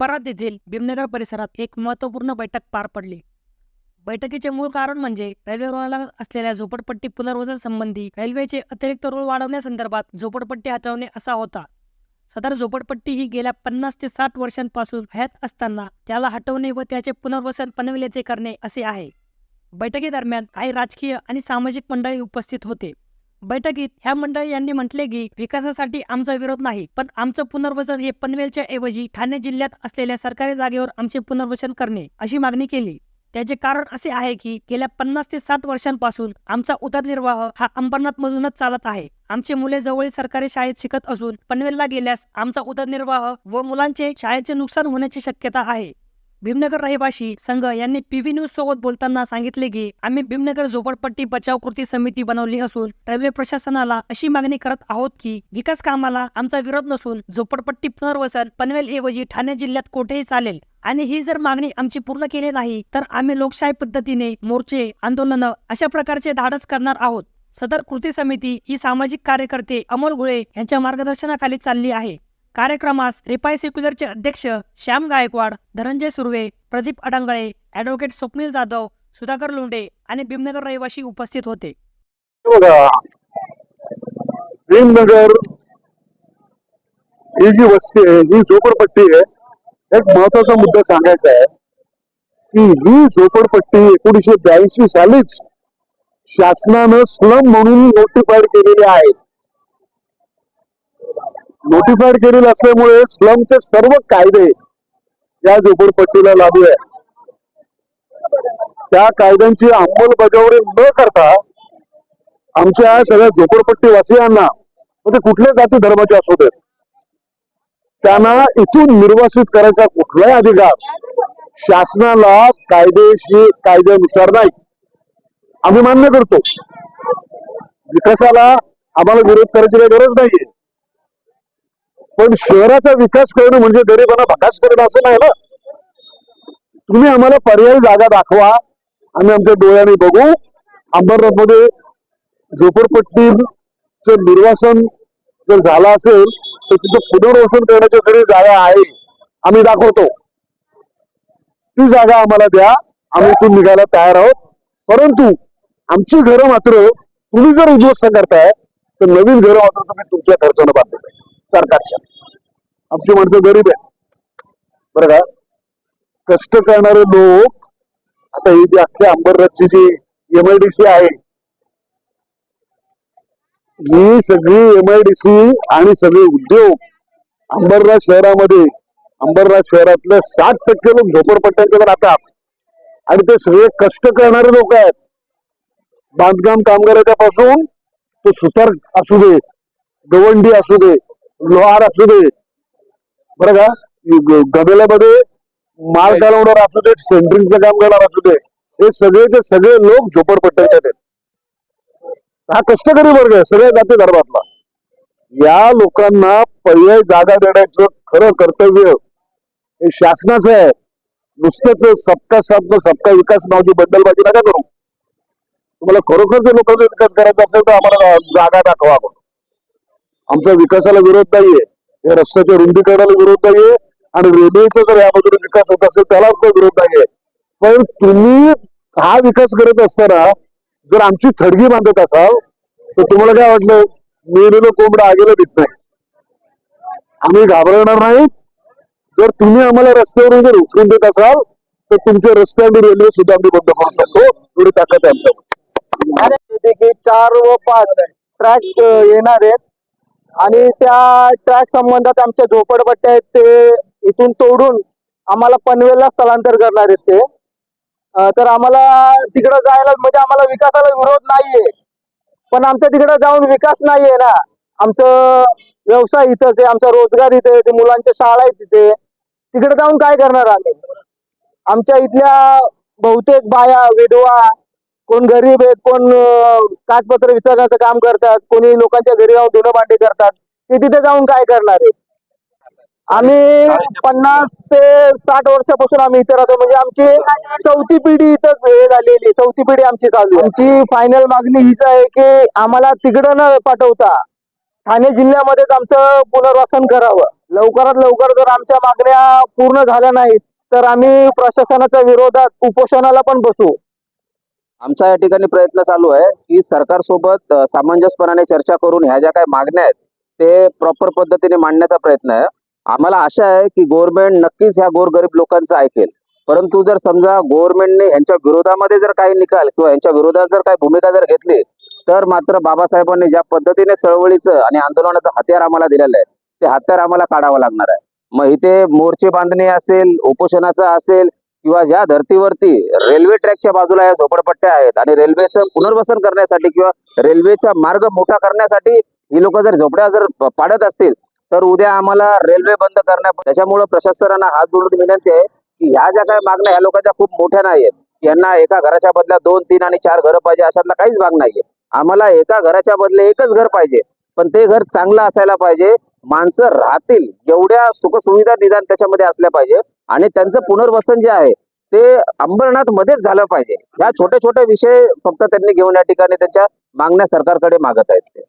परात येथील भीमनगर परिसरात एक महत्त्वपूर्ण बैठक पार पडली. बैठकीचे मूळ कारण म्हणजे रेल्वे रुळाला असलेल्या झोपडपट्टी पुनर्वसन संबंधी रेल्वेचे अतिरिक्त रुळ वाढवण्यासंदर्भात झोपडपट्टी हटवणे असा होता. सदर झोपडपट्टी ही गेल्या पन्नास ते साठ वर्षांपासून हयात असताना त्याला हटवणे व त्याचे पुनर्वसन पनवेल येथे करणे असे आहे. बैठकीदरम्यान काही राजकीय आणि सामाजिक मंडळी उपस्थित होते. बैठकीत ह्या मंडळी यांनी म्हटले की विकासासाठी आमचा विरोध नाही पण आमचं पुनर्वसन हे पनवेलच्या ऐवजी ठाणे जिल्ह्यात असलेल्या सरकारी जागेवर आमचे पुनर्वसन करणे अशी मागणी केली. त्याचे कारण असे आहे की गेल्या पन्नास ते साठ वर्षांपासून आमचा उदरनिर्वाह हा अंबरनाथ मधूनच चालत आहे. आमचे मुले जवळील सरकारी शाळेत शिकत असून पनवेलला गेल्यास आमचा उदरनिर्वाह व मुलांचे शाळेचे नुकसान होण्याची शक्यता आहे. भीमनगर रहिवासी संघ यांनी पीव्ही न्यूज सोबत बोलताना सांगितले की आम्ही भीमनगर झोपडपट्टी बचाव कृती समिती बनवली असून रेल्वे प्रशासनाला अशी मागणी करत आहोत की विकास कामाला आमचा विरोध नसून झोपडपट्टी पुनर्वसन पनवेल ऐवजी ठाणे जिल्ह्यात कोठेही चालेल. आणि ही जर मागणी आमची पूर्ण केली नाही तर आम्ही लोकशाही पद्धतीने मोर्चे आंदोलन अशा प्रकारचे धाडस करणार आहोत. सदर कृती समिती ही सामाजिक कार्यकर्ते अमोल गुळे यांच्या मार्गदर्शनाखाली चालली आहे. कार्यक्रमास रिपाय सेक्युलरचे अध्यक्ष श्याम गायकवाड धनंजय सुर्वे प्रदीप अडंगळे ॲडव्होकेट स्वप्नील जाधव सुधाकर लोंढे आणि भीमनगर रहिवासी उपस्थित होते. भीमनगर ही जी वस्ती आहे ही झोपडपट्टी आहे एक महत्त्वाचा मुद्दा सांगायचा आहे की ही झोपडपट्टी एकोणीशे ब्याऐंशी सालीच शासनानं स्लम म्हणून नोटिफाईड केलेली आहे. नोटिफाईड केलेले असल्यामुळे स्लमचे सर्व कायदे या झोपडपट्टीला लागू आहे. त्या कायद्यांची अंमलबजावणी न करता आमच्या सगळ्या झोपडपट्टी वासियांना म्हणजे कुठल्या जाती धर्माचे असू देत त्यांना इथून निर्वासित करायचा कुठलाही अधिकार शासनाला कायदेशीर कायद्यानुसार नाही. आम्ही मान्य करतो. विकासाला आम्हाला विरोध करायची काही गरज नाहीये. पण शहराचा विकास करणं म्हणजे गरिबांना भकास करणं असं नाही ना. तुम्ही आम्हाला पर्यायी जागा दाखवा. आम्ही आमच्या डोळ्याने बघू. अंबरनाथमध्ये झोपडपट्टीचं निर्वासन जर झालं असेल तर तिथं पुनर्वसन करण्याच्या सगळी जागा आहे आम्ही दाखवतो. ती जागा आम्हाला द्या. आम्ही इथून निघायला तयार आहोत. परंतु आमची घरं मात्र तुम्ही जर उद्ध्वस्त करताय तर नवीन घरं मात्र तुम्ही तुमच्या खर्चानं बांधले सरकार. आमची माणसं गरीब आहे बरं का? कष्ट करणारे लोक आता ही जी अख्ख्या अंबरनाथची जी एमआयडीसी आहे ही सगळी एमआयडीसी आणि सगळे उद्योग अंबरनाथ शहरामध्ये अंबरनाथ शहरातले साठ टक्के लोक झोपडपट्ट्यांच्या राहतात. आणि ते सगळे कष्ट करणारे लोक आहेत. बांधकाम कामगाराच्या पासून तो सुतार असू दे गवंडी असू दे लोहार असू दे बरं का? गबेल्यामध्ये माल चालवणार असू दे सेंटरिंगचं काम करणार असू दे हे सगळेचे सगळे लोक झोपडपट्ट्यांच्यात आहेत हा कष्टकरी वर्ग आहे सगळ्या जाती धर्मातला. या लोकांना पर्याय जागा देण्याचं खरं कर्तव्य हे शासनाचं आहे. नुसतंच सबका साथ न सबका विकास नावाची बंडलबाजी नका करू. तुम्हाला खरोखर जर लोकांचा विकास करायचा असेल तर आम्हाला जागा दाखवा आपण आमचा विकासाला विरोध नाहीये. या रस्त्याच्या रुंदीकरणाला विरोध नाहीये आणि रेल्वेचा जर या बाजूने विकास होत असेल त्याला आमचा विरोध नाहीये. पण तुम्ही हा विकास करत असताना जर आमची थडगी बांधत असाल तर तुम्हाला काय वाटलं? मेलेलं कोंबडं आगेला देत नाही आम्ही घाबरणार नाही. जर तुम्ही आम्हाला रस्त्यावरून जर उचलून देत असाल तर तुमचे रस्ते आणि रेल्वे सुद्धा आम्ही बंद करू शकतो. एवढी ताकद आहे आमच्याकडे चार व पाच ट्रॅक येणार आहेत. आणि त्या ट्रॅक संबंधात आमच्या झोपडपट्ट्या आहेत ते इथून तोडून आम्हाला पनवेलला स्थलांतर करणार आहेत ते. तर आम्हाला तिकडं जायला म्हणजे आम्हाला विकासाला विरोध नाहीये. पण आमच्या तिकडं जाऊन विकास नाहीये ना. आमचं व्यवसाय इथंच आहे आमचा रोजगार इथे ते मुलांच्या शाळा आहेत तिथे तिकडे जाऊन काय करणार आम्ही? आमच्या इथल्या बहुतेक बाया विधवा कोण गरीब आहेत कोण कागदपत्र विचारण्याचं काम करतात कोणी लोकांच्या घरी जाऊन धुणं भांडी करतात ते तिथे जाऊन काय करणार आहेत आम्ही पन्नास ते साठ वर्षापासून आम्ही इथे राहतो म्हणजे आमची चौथी पिढी इथं हे झालेली चौथी पिढी आमची चालू आमची फायनल मागणी हीच आहे की आम्हाला तिकडं न पाठवता ठाणे जिल्ह्यामध्येच आमचं पुनर्वसन करावं. लवकरात लवकर जर आमच्या मागण्या पूर्ण झाल्या नाहीत तर आम्ही प्रशासनाच्या विरोधात उपोषणाला पण बसू. आमचा या ठिकाणी प्रयत्न चालू आहे की सरकारसोबत सामंजस्यपणाने चर्चा करून ह्या ज्या काही मागण्या आहेत ते प्रॉपर पद्धतीने मांडण्याचा प्रयत्न आहे. आम्हाला आशा आहे की गव्हर्नमेंट नक्कीच ह्या गोरगरीब लोकांचं ऐकेल. परंतु जर समजा गव्हर्नमेंटने ह्यांच्या विरोधामध्ये जर काही निकाल किंवा यांच्या विरोधात जर काही भूमिका जर घेतली तर मात्र बाबासाहेबांनी ज्या पद्धतीने चळवळीचं आणि आंदोलनाचं हत्यार आम्हाला दिलेलं आहे ते हत्यार आम्हाला काढावं लागणार आहे. मग इथे मोर्चे बांधणे असेल उपोषणाचा असेल किंवा ज्या धर्तीवरती रेल्वे ट्रॅकच्या बाजूला या झोपडपट्ट्या आहेत आणि रेल्वेचं पुनर्वसन करण्यासाठी किंवा रेल्वेचा मार्ग मोठा करण्यासाठी ही लोक जर झोपड्या जर पाडत असतील तर उद्या आम्हाला रेल्वे बंद करण्या त्याच्यामुळे प्रशासनाला हात जोडून विनंती आहे की ह्या ज्या काही मागण्या ह्या लोकांच्या खूप मोठ्या नाही आहेत. यांना एका घराच्या बदल्या दोन तीन आणि चार घरं पाहिजे अशातला काहीच भाग नाहीये. आम्हाला एका घराच्या बदले एकच घर पाहिजे. पण ते घर चांगलं असायला पाहिजे. माणसं राहतील एवढ्या सुखसुविधा निदान त्याच्यामध्ये असल्या पाहिजे. आणि त्यांचं पुनर्वसन जे आहे ते अंबरनाथ मध्येच झालं पाहिजे. ह्या छोटे छोटे विषय फक्त त्यांनी घेऊन या ठिकाणी त्यांच्या मागण्या सरकारकडे मागत आहेत ते.